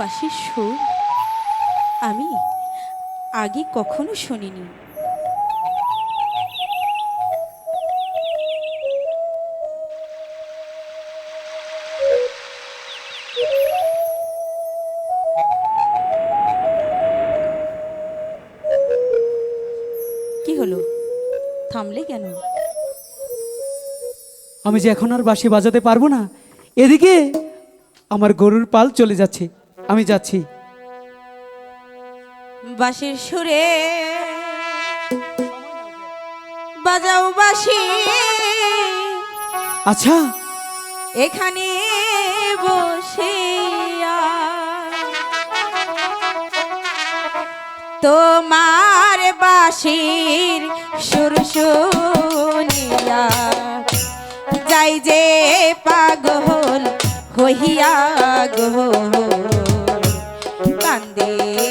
বাঁশির সুর আমি আগে কখনো শুনিনি। কি হলো? থামলে কেন? আমি যে এখন আর বাঁশি বাজাতে পারব না, এদিকে আমার গরুর পাল চলে যাচ্ছে। আমি যাচ্ছি। বাঁশির সুরে বাজাও বাঁশি। আচ্ছা। এখানে বসে তোমার বাঁশির সুর শুনিয়া যাই যে পাগল হইয়া গো। কান্দে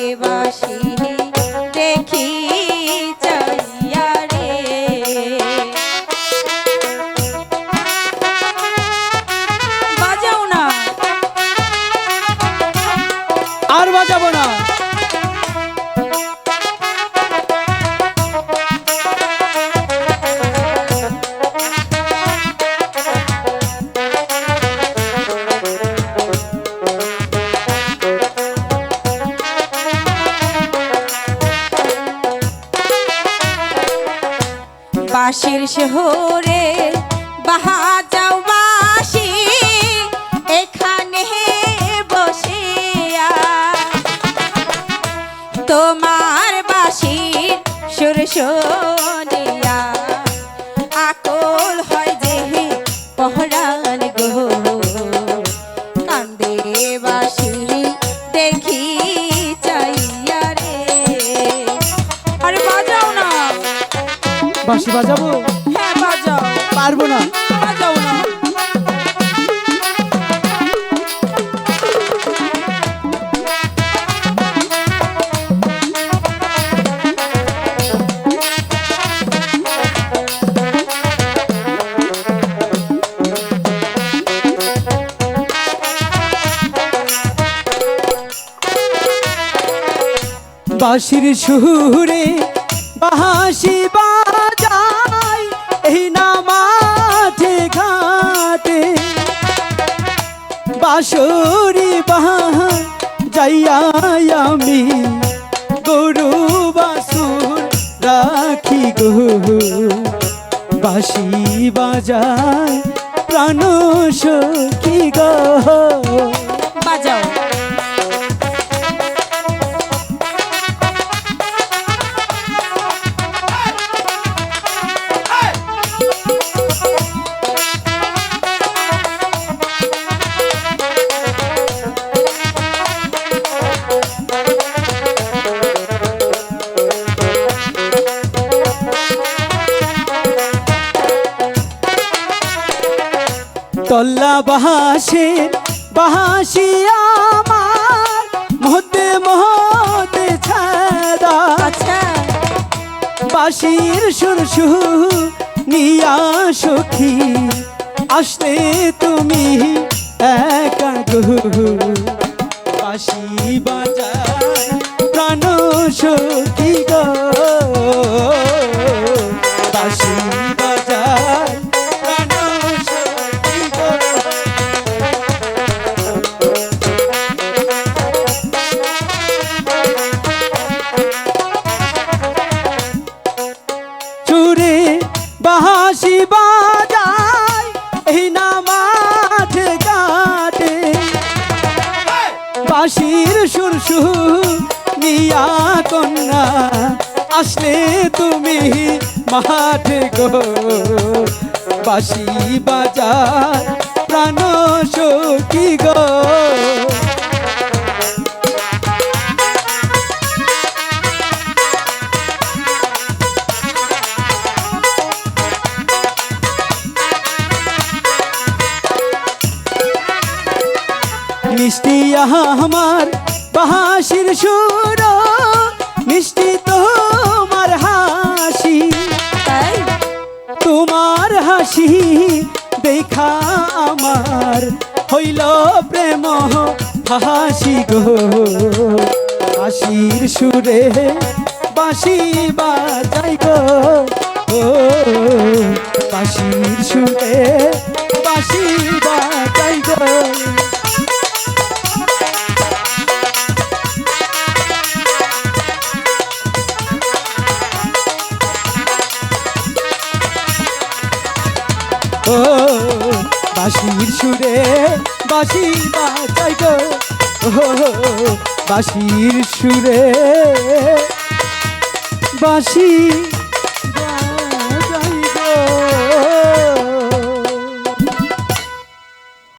বাঁশির শহরে বাহাজাও বাসি এখানে বসিয়া তোমার বাঁশির সুর শুনিয়া বাঁশি বাজাবো? হ্যাঁ বাজাও। পারব না। বাজাও না। বাঁশির সুরে বাঁশি বাঁশরি বাহা যাইয়া আমি গরু বাসুর রাখি গো। বাসি বাজায় প্রাণ সখী গো। বাজাও। তল্লা বাহাসে বাহাসি আমার মহতে মহতে ছাদা আচ্ছা। বাঁশির সুর নিয়া সখী আসলে তুমি একা গো। বাঁশি বাজায় প্রাণ সখী গো। বাঁশি বাঁশির সুর নিয়া কন্যা আসলে তুমি মাঠে গো। বাঁশি বাজার মিষ্টি আমার বাহাসির সুর মিষ্টি তোমার হাসি। তোমার হাসি দেখা আমার হইল প্রেম হাসি গো। হাসির সুরে বাঁশি বাজাই গো। ও বাঁশির সুরে বাঁশি বাজাই গো। বাঁশির সুরে বাঁশি বাজাই গো। বাঁশির সুরে বাঁশি